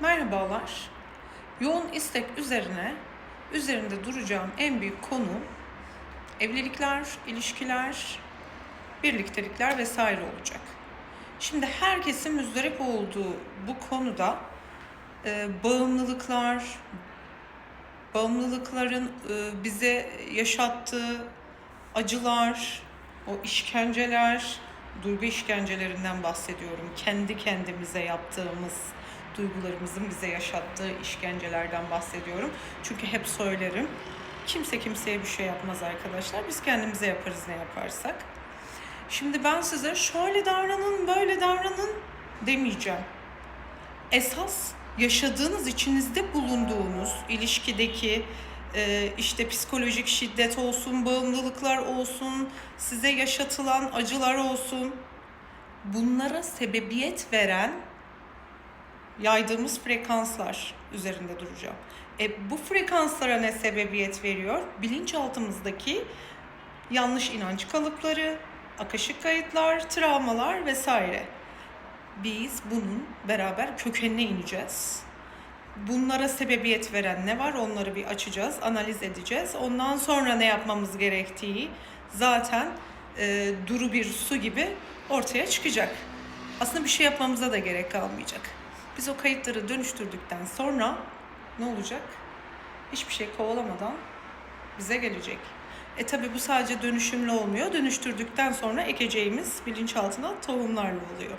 Merhabalar. Yoğun istek üzerine üzerinde duracağım en büyük konu evlilikler, ilişkiler, birliktelikler vesaire olacak. Şimdi herkesin müzdarip olduğu bu konuda e, bağımlılıklar, bağımlılıkların e, bize yaşattığı acılar, o işkenceler, duygu işkencelerinden bahsediyorum. Kendi kendimize yaptığımız duygularımızın bize yaşattığı işkencelerden bahsediyorum. Çünkü hep söylerim. Kimse kimseye bir şey yapmaz arkadaşlar. Biz kendimize yaparız ne yaparsak. Şimdi ben size şöyle davranın, böyle davranın demeyeceğim. Esas yaşadığınız, içinizde bulunduğunuz ilişkideki e, işte psikolojik şiddet olsun, bağımlılıklar olsun, size yaşatılan acılar olsun. Bunlara sebebiyet veren yaydığımız frekanslar üzerinde duracağım. E, bu frekanslara ne sebebiyet veriyor? Bilinçaltımızdaki yanlış inanç kalıpları, akışık kayıtlar, travmalar vesaire. Biz bunun beraber kökenine ineceğiz. Bunlara sebebiyet veren ne var onları bir açacağız, analiz edeceğiz. Ondan sonra ne yapmamız gerektiği zaten e, duru bir su gibi ortaya çıkacak. Aslında bir şey yapmamıza da gerek kalmayacak. Biz o kayıtları dönüştürdükten sonra ne olacak? Hiçbir şey kovalamadan bize gelecek. E tabi bu sadece dönüşümlü olmuyor. Dönüştürdükten sonra ekeceğimiz bilinçaltına tohumlarla oluyor.